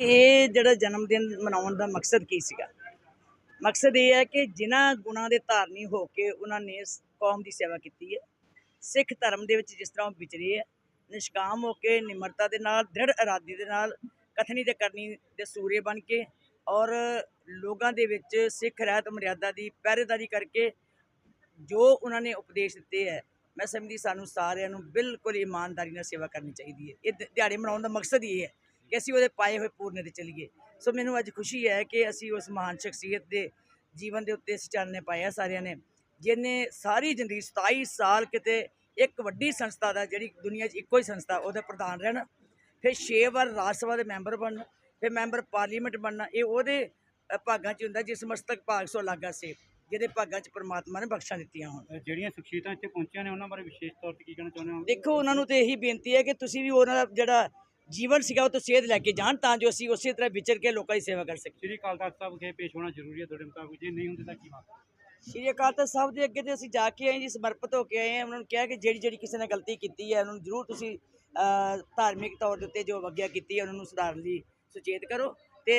ਇਹ ਜਿਹੜਾ ਜਨਮ ਦਿਨ ਮਨਾਉਣ ਦਾ ਮਕਸਦ ਕੀ ਸੀਗਾ? ਮਕਸਦ ਇਹ ਹੈ ਕਿ ਜਿਨ੍ਹਾਂ ਗੁਣਾਂ ਦੇ ਧਾਰਨੀ ਹੋ ਕੇ ਉਹਨਾਂ ਨੇ ਕੌਮ ਦੀ ਸੇਵਾ ਕੀਤੀ ਹੈ, ਸਿੱਖ ਧਰਮ ਦੇ ਵਿੱਚ ਜਿਸ ਤਰ੍ਹਾਂ ਉਹ ਵਿਚਰੇ ਹੈ, ਨਿਸ਼ਕਾਮ ਹੋ ਕੇ ਨਿਮਰਤਾ ਦੇ ਨਾਲ, ਦ੍ਰਿੜ ਇਰਾਦੀ ਦੇ ਨਾਲ, ਕਥਨੀ ਤੇ ਕਰਨੀ ਦੇ ਸੂਰੇ ਬਣ ਕੇ ਔਰ ਲੋਕਾਂ ਦੇ ਵਿੱਚ ਸਿੱਖ ਰਹਿਤ ਮਰਿਆਦਾ ਦੀ ਪਹਿਰੇਦਾਰੀ ਕਰਕੇ ਜੋ ਉਹਨਾਂ ਨੇ ਉਪਦੇਸ਼ ਦਿੱਤੇ ਹੈ, ਮੈਂ ਸਮਝਦੀ ਸਾਨੂੰ ਸਾਰਿਆਂ ਨੂੰ ਬਿਲਕੁਲ ਇਮਾਨਦਾਰੀ ਨਾਲ ਸੇਵਾ ਕਰਨੀ ਚਾਹੀਦੀ ਹੈ। ਇਹ ਦ- ਦਿਹਾੜੇ ਮਨਾਉਣ ਦਾ ਮਕਸਦ ਹੀ ਇਹ ਹੈ। ਕਿ ਅਸੀਂ ਉਹਦੇ ਪਾਏ ਹੋਏ ਪੂਰਨੇ ਤੇ ਚੱਲੀਏ। ਸੋ ਮੈਨੂੰ ਅੱਜ ਖੁਸ਼ੀ ਹੈ ਕਿ ਅਸੀਂ ਉਸ ਮਹਾਨ ਸ਼ਖਸੀਅਤ ਦੇ ਜੀਵਨ ਦੇ ਉੱਤੇ ਅਸੀਂ ਚਾਨਣੇ ਪਾਇਆ ਸਾਰਿਆਂ ਨੇ ਜਿਹਨੇ ਸਾਰੀ ਜ਼ਿੰਦਗੀ 27 ਸਾਲ ਕਿਤੇ ਇੱਕ ਵੱਡੀ ਸੰਸਥਾ ਦਾ ਜਿਹੜੀ ਦੁਨੀਆ 'ਚ ਇੱਕੋ ਹੀ ਸੰਸਥਾ ਉਹਦਾ ਪ੍ਰਧਾਨ ਰਹਿਣਾ। ਫਿਰ 6 ਵਾਰ ਰਾਜ ਸਭਾ ਦੇ ਮੈਂਬਰ ਬਣਨਾ ਫਿਰ ਮੈਂਬਰ ਪਾਰਲੀਮੈਂਟ ਬਣਨਾ ਇਹ ਉਹਦੇ ਭਾਗਾਂ 'ਚ ਹੁੰਦਾ ਜਿਸ ਮਸਤਕ ਭਾਗ ਸੋ ਲਾਗਾ ਸੇ ਜਿਹਦੇ ਭਾਗਾਂ 'ਚ ਪ੍ਰਮਾਤਮਾ ਨੇ ਬਖਸ਼ਾਂ ਦਿੱਤੀਆਂ ਹੋਣ। ਜਿਹੜੀਆਂ ਸ਼ਖਸੀਅਤਾਂ ਇੱਥੇ ਪਹੁੰਚੀਆਂ ਨੇ ਉਹਨਾਂ ਬਾਰੇ ਵਿਸ਼ੇਸ਼ ਤੌਰ ਤੇ ਕੀ ਕਹਿਣਾ ਚਾਹੁੰਦੇ ਹੋ? ਦੇਖੋ ਉਹਨਾਂ ਨੂੰ ਤੇ ਇਹੀ ਬੇਨਤੀ ਹੈ ਕਿ ਤੁਸੀਂ ਵੀ ਉਹਨਾਂ ਦਾ ਜਿਹੜਾ ਜੀਵਨ ਸੀਗਾ ਉਹ ਤੋਂ ਸੇਧ ਲੈ ਕੇ ਜਾਣ ਤਾਂ ਜੋ ਅਸੀਂ ਉਸੇ ਤਰ੍ਹਾਂ ਵਿਚਰ ਕੇ ਲੋਕਾਂ ਦੀ ਸੇਵਾ ਕਰ ਸਕੀਏ। ਸ੍ਰੀ ਅਕਾਲ ਤਖਤ ਸਾਹਿਬ ਵਿਖੇ ਪੇਸ਼ ਹੋਣਾ ਜ਼ਰੂਰੀ ਹੈ ਤੁਹਾਡੇ ਮੁਤਾਬਕ ਜੇ ਨਹੀਂ ਹੁੰਦੇ ਤਾਂ ਕੀ ਸ਼੍ਰੀ ਅਕਾਲ ਤਖਤ ਸਾਹਿਬ ਦੇ ਅੱਗੇ ਤੇ ਅਸੀਂ ਜਾ ਕੇ ਆਏ ਜੀ ਸਮਰਪਿਤ ਹੋ ਕੇ ਆਏ ਹਾਂ। ਉਹਨਾਂ ਨੂੰ ਕਿਹਾ ਕਿ ਜਿਹੜੀ ਜਿਹੜੀ ਕਿਸੇ ਨੇ ਗਲਤੀ ਕੀਤੀ ਹੈ ਉਹਨਾਂ ਨੂੰ ਜ਼ਰੂਰ ਤੁਸੀਂ ਧਾਰਮਿਕ ਤੌਰ ਦੇ ਉੱਤੇ ਜੋ ਅਵਗਿਆ ਕੀਤੀ ਹੈ ਉਹਨਾਂ ਨੂੰ ਸੁਧਾਰਨ ਲਈ ਸੁਚੇਤ ਕਰੋ। ਤੇ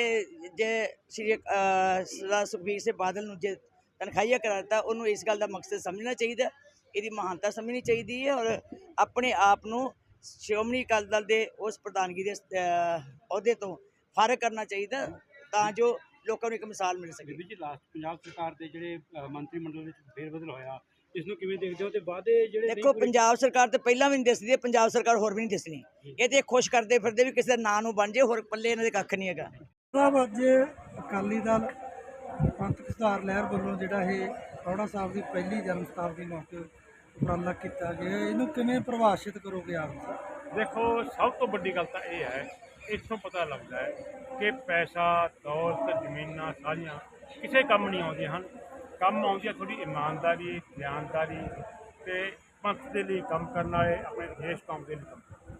ਜੇ ਸ਼੍ਰੀ ਸਰਦਾਰ ਸੁਖਬੀਰ ਸਿੰਘ ਬਾਦਲ ਨੂੰ ਜੇ ਤਨਖਾਹੀਆ ਕਰਾ ਦਿੱਤਾ ਉਹਨੂੰ ਇਸ ਗੱਲ ਦਾ ਮਕਸਦ ਸਮਝਣਾ ਚਾਹੀਦਾ ਇਹਦੀ ਮਹਾਨਤਾ ਸਮਝਣੀ ਚਾਹੀਦੀ ਹੈ ਔਰ ਆਪਣੇ ਆਪ ਨੂੰ ਸ਼੍ਰੋਮਣੀ ਅਕਾਲੀ ਦਲ ਦੇ ਉਸ ਪ੍ਰਧਾਨਗੀ ਦੇ ਅਹੁਦੇ ਤੋਂ ਫਾਰਗ ਕਰਨਾ ਚਾਹੀਦਾ ਤਾਂ ਜੋ ਲੋਕਾਂ ਨੂੰ ਇੱਕ ਮਿਸਾਲ ਮਿਲ ਸਕੇ। ਬੀਬੀ ਜੀ ਲਾਸਟ ਪੰਜਾਬ ਸਰਕਾਰ ਦੇ ਜਿਹੜੇ ਮੰਤਰੀ ਮੰਡਲ ਵਿੱਚ ਫੇਰਬਦਲ ਹੋਇਆ ਇਸ ਨੂੰ ਕਿਵੇਂ ਦੇਖਦੇ ਹੋ ਤੇ ਵਾਅਦੇ ਜਿਹੜੇ ਦੇਖੋ ਪੰਜਾਬ ਸਰਕਾਰ ਤੇ ਪਹਿਲਾਂ ਵੀ ਨਹੀਂ ਦਿਸਦੀ ਪੰਜਾਬ ਸਰਕਾਰ ਹੋਰ ਵੀ ਨਹੀਂ ਦਿਸਣੀ। ਇਹ ਤੇ ਖੁਸ਼ ਕਰਦੇ ਫਿਰਦੇ ਵੀ ਕਿਸੇ ਦਾ ਨਾਂ ਨੂੰ ਬਣ ਜੇ ਹੋਰ ਪੱਲੇ ਇਹਨਾਂ ਦੇ ਕੱਖ ਨਹੀਂ ਹੈਗਾ। ਸਾਹਿਬ ਅੱਜ ਅਕਾਲੀ ਦਲ ਪੰਥਕ ਸੁਧਾਰ ਲਹਿਰ ਵੱਲੋਂ ਜਿਹੜਾ ਇਹ ਰੌੜਾ ਸਾਹਿਬ ਦੀ ਪਹਿਲੀ ਜਨਮ ਸ਼ਤਾਬਦੀ ਮੌਕੇ ਉਪਰਾਲਾ ਕੀਤਾ ਗਿਆ। ਇਹਨੂੰ ਕਿਵੇਂ ਪਰਿਭਾਸ਼ਿਤ ਕਰੋਗੇ ਆਪ? ਦੇਖੋ, ਸਭ ਤੋਂ ਵੱਡੀ ਗੱਲ ਤਾਂ ਇਹ ਹੈ, ਇੱਥੋਂ ਪਤਾ ਲੱਗਦਾ ਹੈ ਕਿ ਪੈਸਾ, ਦੌਲਤ, ਜ਼ਮੀਨਾਂ ਸਾਰੀਆਂ ਕਿਸੇ ਕੰਮ ਨਹੀਂ ਆਉਂਦੀਆਂ ਹਨ। ਕੰਮ ਆਉਂਦੀਆਂ ਤੁਹਾਡੀ ਇਮਾਨਦਾਰੀ ਧਿਆਨਦਾਰੀ ਤੇ ਪੰਥ ਦੇ ਲਈ ਕੰਮ ਕਰਨ ਵਾਲੇ ਆਪਣੇ ਦੇਸ਼ ਕੌਮ ਦੇ ਲਈ ਕੰਮ ਕਰਨ।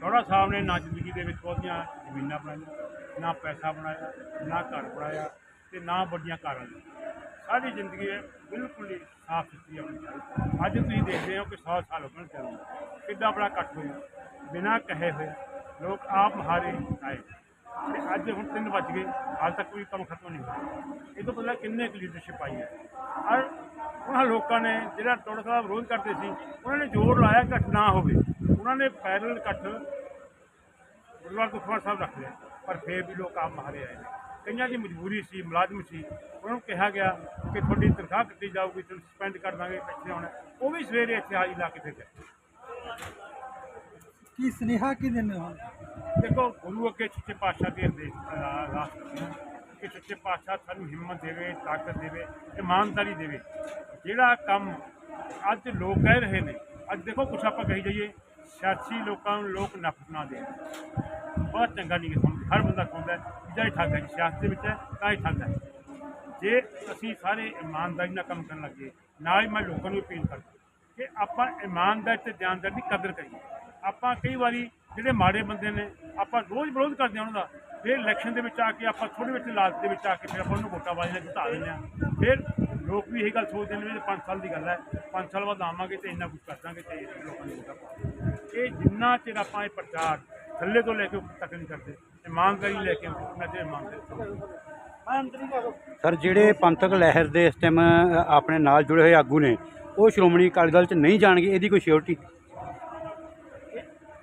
ਥੋੜਾ ਸਾਹਿਬ ਨੇ ਨਾ ਜ਼ਿੰਦਗੀ ਦੇ ਵਿੱਚ ਬਹੁਤੀਆਂ ਜ਼ਮੀਨਾਂ ਬਣਾਈਆਂ, ਨਾ ਪੈਸਾ ਬਣਾਇਆ, ਨਾ ਘਰ ਬਣਾਇਆ ਤੇ ਨਾ ਵੱਡੀਆਂ ਕਾਰਾਂ ਲਈਆਂ ਸਾਰੀ ਜ਼ਿੰਦਗੀ ਬਿਲਕੁਲ ਹੀ ਸਾਫ਼ ਸੁਥਰੀ ਅੱਜ ਤੁਸੀਂ ਦੇਖਦੇ ਹੋ ਕਿ 100 ਸਾਲ ਹੋ ਗਏ ਚੱਲਦੇ ਕਿੱਡਾ ਬੜਾ ਇਕੱਠ ਹੋਇਆ? ਬਿਨਾਂ ਕਹੇ ਹੋਏ ਲੋਕ ਆਪ ਮਹਾਰੇ ਆਏ। ਤੇ ਅੱਜ ਹੁਣ 3 ਵੱਜ ਗਏ। ਹਾਲ ਤੱਕ ਕੋਈ ਕੰਮ ਖਤਮ ਨਹੀਂ ਹੋਇਆ। ਇਹ ਤੋਂ ਪਹਿਲਾਂ ਕਿੰਨੇ ਕੁ ਲੀਡਰਸ਼ਿਪ ਆਈ ਹੈ? ਔਰ ਉਹਨਾਂ ਲੋਕਾਂ ਨੇ ਜਿਹੜਾ ਟੋੜਾ ਸਾਹਿਬ ਵਿਰੋਧ ਕਰਦੇ ਸੀ, ਉਹਨਾਂ ਨੇ ਜ਼ੋਰ ਲਾਇਆ ਕਿ ਇਕੱਠ ਨਾ ਹੋਵੇ। ਉਹਨਾਂ ਨੇ ਪੈਰਲ ਇਕੱਠ ਗੁਰਦੁਆਰਾ ਦੁਖਵਾਰ ਸਾਹਿਬ ਰੱਖ ਲਿਆ, ਪਰ ਫੇਰ ਵੀ ਲੋਕ ਆਪ ਮਾਰੇ ਆਏ ਨੇ। ਕਈਆਂ ਦੀ ਮਜਬੂਰੀ ਸੀ ਮੁਲਾਜ਼ਮ ਸੀ ਉਹਨਾਂ ਨੂੰ ਕਿਹਾ ਗਿਆ ਕਿ ਤੁਹਾਡੀ ਤਨਖਾਹ ਕੱਟੀ ਜਾਊਗੀ ਤੁਹਾਨੂੰ ਸਸਪੈਂਡ ਕਰ ਦਾਂਗੇ ਪਿੱਛੇ ਆਉਣਾ ਉਹ ਵੀ ਸਵੇਰੇ ਇੱਥੇ ਹਾਜ਼ਰੀ ਲਾ ਕੇ ਫਿਰ ਗਏ। ਕੀ ਸੁਨੇਹਾ ਕੀ ਦਿੰਦੇ ਹੋ? ਦੇਖੋ ਗੁਰੂ ਅੱਗੇ ਸੱਚੇ ਪਾਤਸ਼ਾਹ ਦੇ ਹਾਂ ਕਿ ਸੱਚੇ ਪਾਤਸ਼ਾਹ ਸਾਨੂੰ ਹਿੰਮਤ ਦੇਵੇ ਤਾਕਤ ਦੇਵੇ ਇਮਾਨਦਾਰੀ ਦੇਵੇ। ਜਿਹੜਾ ਕੰਮ ਅੱਜ ਲੋਕ ਕਹਿ ਰਹੇ ਨੇ ਅੱਜ ਦੇਖੋ ਕੁਛ ਆਪਾਂ ਕਹੀ ਜਾਈਏ ਸਿਆਸੀ ਲੋਕਾਂ ਨੂੰ ਲੋਕ ਨਫ਼ਰਤ ਨਾ ਦੇਣ। ਬਹੁਤ ਚੰਗਾ ਨਹੀਂ ਸਮਝ ਹਰ ਬੰਦਾ ਕਹਿੰਦਾ ਹੈ ਕਿ ਜਿਹੜਾ ਠੱਗ ਹੈ ਜੀ, ਸਿਆਸਤ ਦੇ ਵਿੱਚ ਹੈ ਤਾਂ ਹੀ ਠੱਗ ਹੈ। ਜੇ ਅਸੀਂ ਸਾਰੇ ਇਮਾਨਦਾਰੀ ਨਾਲ ਕੰਮ ਕਰਨ ਲੱਗੇ ਨਾਲ ਹੀ ਮੈਂ ਲੋਕਾਂ ਨੂੰ ਅਪੀਲ ਕਰਦਾ ਕਿ ਆਪਾਂ ਇਮਾਨਦਾਰੀ ਤੇ ਧਿਆਨਦਾਰੀ ਦੀ ਕਦਰ ਕਰੀਏ। ਆਪਾਂ ਕਈ ਵਾਰੀ ਜਿਹੜੇ ਮਾੜੇ ਬੰਦੇ ਨੇ ਆਪਾਂ ਰੋਜ਼ ਵਿਰੋਧ ਕਰਦੇ ਹਾਂ ਉਹਨਾਂ ਦਾ। ਫਿਰ ਇਲੈਕਸ਼ਨ ਦੇ ਵਿੱਚ ਆ ਕੇ ਆਪਾਂ ਥੋੜੇ ਵਿੱਚ ਲਾਲਚ ਦੇ ਵਿੱਚ ਆ ਕੇ ਫਿਰ ਆਪਾਂ ਉਹਨੂੰ ਵੋਟਾਂ ਵਾਜੀਆਂ ਜਿਤਾ ਦਿੰਦੇ ਹਾਂ। ਫਿਰ ਲੋਕ ਵੀ ਇਹੀ ਗੱਲ ਸੋਚਦੇ ਨੇ ਵੀ 5 ਸਾਲ ਦੀ ਗੱਲ ਹੈ। 5 ਸਾਲ ਬਾਅਦ ਆਵਾਂਗੇ ਤੇ ਇੰਨਾ ਕੁਝ ਕਰ ਦਾਂਗੇ ਤੇ ਲੋਕਾਂ ਨੂੰ ਵੋਟਾਂ ਪਾਵਾਂਗੇ ਇਹ ਜਿੰਨਾ ਚਿਰ ਆਪਾਂ ਇਹ ਪ੍ਰਚਾਰ ਥੱਲੇ ਤੋਂ ਲੈ ਕੇ ਉੱਪਰ ਤੱਕ ਨਹੀਂ ਕਰਦੇ ਇਮਾਨਦਾਰੀ ਲੈ ਕੇ ਉਹਨਾਂ ਤੇ ਇਮਾਨਦਾਰੀ ਸਰ ਜਿਹੜੇ ਪੰਥਕ ਲਹਿਰ ਦੇ ਇਸ ਟਾਈਮ ਆਪਣੇ ਨਾਲ ਜੁੜੇ ਹੋਏ ਆਗੂ ਨੇ ਉਹ ਸ਼੍ਰੋਮਣੀ ਅਕਾਲੀ ਦਲ 'ਚ ਨਹੀਂ ਜਾਣਗੇ ਇਹਦੀ ਕੋਈ ਸਿਓਰਟੀ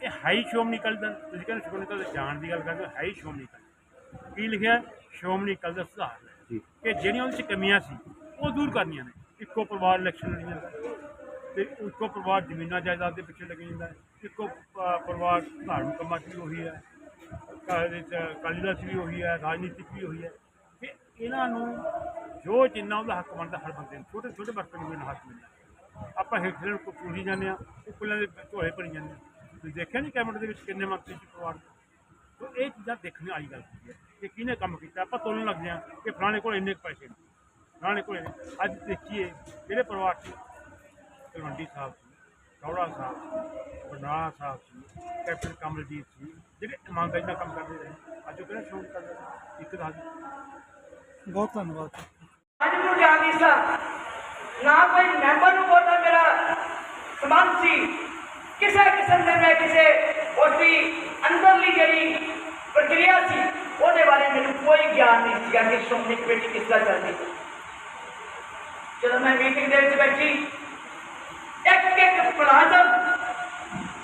ਇਹ ਹਾਈ ਸ਼੍ਰੋਮਣੀ ਅਕਾਲੀ ਦਲ ਤੁਸੀਂ ਕਹਿੰਦੇ ਸ਼੍ਰੋਮਣੀ ਅਕਾਲੀ ਦਲ ਜਾਣ ਦੀ ਗੱਲ ਕਰਦੇ ਹਾਈ ਸ਼੍ਰੋਮਣੀ ਅਕਾਲੀ ਦਲ। ਕੀ ਲਿਖਿਆ? ਸ਼੍ਰੋਮਣੀ ਅਕਾਲੀ ਦਲ ਸੁਧਾਰ। ਕਿ ਜਿਹੜੀਆਂ ਉਹਦੇ 'ਚ ਕਮੀਆਂ ਸੀ ਉਹ ਦੂਰ ਕਰਨੀਆਂ ਨੇ ਇੱਕੋ ਪਰਿਵਾਰ ਇਲੈਕਸ਼ਨ ਲੜੀ ਜਾਂਦਾ ਹੈ। ਤੇ ਇੱਕੋ ਪਰਿਵਾਰ ਜ਼ਮੀਨਾਂ ਜਾਇਦਾਦ ਦੇ ਪਿੱਛੇ ਲੱਗੀ ਜਾਂਦਾ ਹੈ। ਇੱਕੋ ਪਰਿਵਾਰ ਧਾਰਮਿਕ ਕੰਮਾਂ 'ਚ ਵੀ ਉਹੀ ਹੈ। ਕਾਲੇ ਚ ਅਕਾਲੀ ਦਲ 'ਚ ਵੀ ਉਹੀ ਹੈ, ਰਾਜਨੀਤਿਕ ਵੀ ਉਹੀ ਹੈ। ਕਿ ਇਹਨਾਂ ਨੂੰ ਜੋ ਜਿੰਨਾ ਉਹਦਾ ਹੱਕ ਬਣਦਾ, ਹਰ ਬੰਦੇ ਨੂੰ, ਛੋਟੇ ਛੋਟੇ ਵਰਕਰ ਨੂੰ ਵੀ ਹੱਕ ਮਿਲਦਾ। ਆਪਾਂ ਹੇਠਲੇ ਨੂੰ ਕੁੱਟੀ ਜਾਂਦੇ ਆ ਉੱਪਰਲੇ ਦੇ ਝੋਲੇ ਭਰੀ ਜਾਂਦੇ ਆ ਤੁਸੀਂ ਦੇਖਿਆ ਨਹੀਂ ਕੈਬਨਿਟ ਦੇ ਵਿੱਚ ਕਿੰਨੇ ਮੰਤਰੀ ਸੀ ਪਰਿਵਾਰ ਦੇ? ਤੋ ਇਹ ਚੀਜ਼ਾਂ ਦੇਖਣ ਆਈ ਗੱਲ ਹੁੰਦੀ ਹੈ ਕਿ ਕਿਹਨੇ ਕੰਮ ਕੀਤਾ, ਆਪਾਂ ਤੋਲਣ ਲੱਗ ਹਾਂ ਕਿ ਫਲਾਣੇ ਕੋਲ ਇੰਨੇ ਪੈਸੇ ਨੇ। ਫਲਾਣੇ ਕੋਲ ਅੱਜ ਦੇਖੀਏ ਜਿਹੜੇ ਪਰਿਵਾਰ 'ਚ ਤਲਵੰਡੀ ਸਾਹਿਬ ਸੀ ਕੌੜਾ ਸਾਹਿਬ ਸੀ ਬਰਨਾਲਾ ਸਾਹਿਬ ਸੀ ਕੈਪਟਨ ਕਮਲਜੀਤ ਸੀ ਜਿਹੜੇ ਇਮਾਨਦਾਰੀ ਨਾਲ ਕੰਮ ਕਰਦੇ ਰਹੇ ਅੱਜ ਉਹ ਕਿਹੜਾ ਸ਼ੌਕ ਕਰਦੇ ਨੇ? ਇੱਕ ਦਿਓ। ਬਹੁਤ ਧੰਨਵਾਦ ਅੱਜ ਨੂੰ ਜਾਣੀ ਸਾਂ ਨਾ ਕੋਈ ਮੈਂਬਰ ਨੂੰ ਬੋਲਦਾ ਮੇਰਾ ਸਬੰਧ ਸੀ ਕਿਸੇ ਕਿਸਮ ਦੇ ਮੈਂ ਕਿਸੇ ਉਸਦੀ ਅੰਦਰਲੀ ਜਿਹੜੀ ਪ੍ਰਕਿਰਿਆ ਸੀ ਕੋਈ ਗਿਆਨ ਨਹੀਂ ਸੀਗਾ ਕਿ ਸ਼੍ਰੋਮਣੀ ਕਮੇਟੀ ਕਿਸ ਤਰ੍ਹਾਂ ਚੱਲਦੀ ਜਦੋਂ ਮੈਂ ਮੀਟਿੰਗ ਦੇ ਵਿੱਚ ਬੈਠੀ ਇੱਕ ਇੱਕ ਮੁਲਾਜ਼ਮ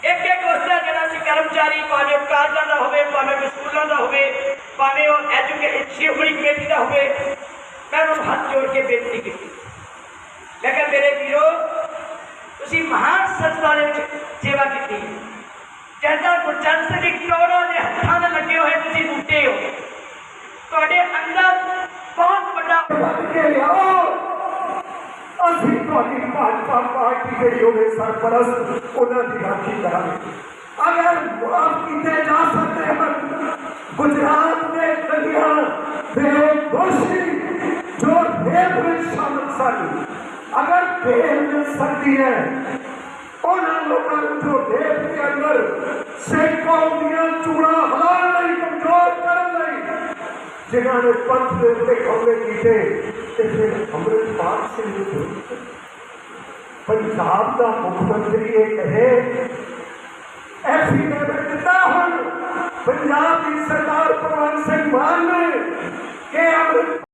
ਇੱਕ ਇੱਕ ਉਸਦਾ ਜਿਹੜਾ ਸੀ ਕਰਮਚਾਰੀ ਭਾਵੇਂ ਉਹ ਕਾਲਜਾਂ ਦਾ ਹੋਵੇ ਭਾਵੇਂ ਉਹ ਸਕੂਲਾਂ ਦਾ ਹੋਵੇ ਭਾਵੇਂ ਉਹ ਐਜੂਕੇਸ਼ਨ ਸ਼੍ਰੋਮਣੀ ਕਮੇਟੀ ਦਾ ਹੋਵੇ ਮੈਂ ਉਹਨੂੰ ਹੱਥ ਜੋੜ ਕੇ ਬੇਨਤੀ ਕੀਤੀ ਮੈਂ ਕਿਹਾ ਮੇਰੇ ਵੀਰੋ ਤੁਸੀਂ ਮਹਾਨ ਸੰਸਥਾ ਦੇ ਵਿੱਚ ਸੇਵਾ ਕੀਤੀ ਹੈ ਕਹਿੰਦਾ ਗੁਰਚਰਨ ਸਿੰਘ ਜੀ ਕਰੋੜਾਂ ਦੇ ਹੱਥਾਂ ਦੇ ਲੱਗੇ ਹੋਏ ਤੁਸੀਂ ਬੂਟੇ ਹੋ ਤੁਹਾਡੇ ਅੰਦਰ ਬਹੁਤ ਵੱਡਾ ਕੇ ਲਿਆਓ ਅਸੀਂ ਤੁਹਾਡੀ ਭਾਜਪਾ ਪਾਰਟੀ ਜਿਹੜੀ ਹੋਵੇ ਸਰਪ੍ਰਸਤ, ਉਹਨਾਂ ਦੀ ਰਾਖੀ ਕਰਾਂਗੇ। ਅਗਰ ਮੁਆਫ ਕੀਤੇ ਜਾ ਸਕਦੇ ਹਨ ਗੁਜਰਾਤ ਦੇ ਕਲੀਆਂ ਦੇ ਦੋਸ਼ੀ ਜੋ ਰੇਪ ਵਿੱਚ ਸ਼ਾਮਲ ਸਨ ਅਗਰ ਬੇਲ ਮਿਲ ਸਕਦੀ ਹੈ ਉਹਨਾਂ ਲੋਕਾਂ ਨੂੰ ਜੋ ਦੇਸ਼ ਦੇ ਅੰਦਰ ਸੈਂਕੜੋਂ ਦੀਆਂ ਚੂੜਾਂ ਹਲਾਉਣ ਲਈ ਕਮਜ਼ੋਰ ਕਰਨ ਲਈ ਜਿਨ੍ਹਾਂ ਨੇ ਪੰਥ ਦੇ ਉੱਤੇ ਹਮਲੇ ਕੀਤੇ ਤੇ ਫਿਰ ਅੰਮ੍ਰਿਤਪਾਲ ਸਿੰਘ ਨੂੰ ਵਿਰੁੱਧ ਪੰਜਾਬ ਦਾ ਮੁੱਖ ਮੰਤਰੀ ਇਹ ਕਹੇ ਐਫੀਡੇਵਿਟ ਦਿੱਤਾ ਹੁਣ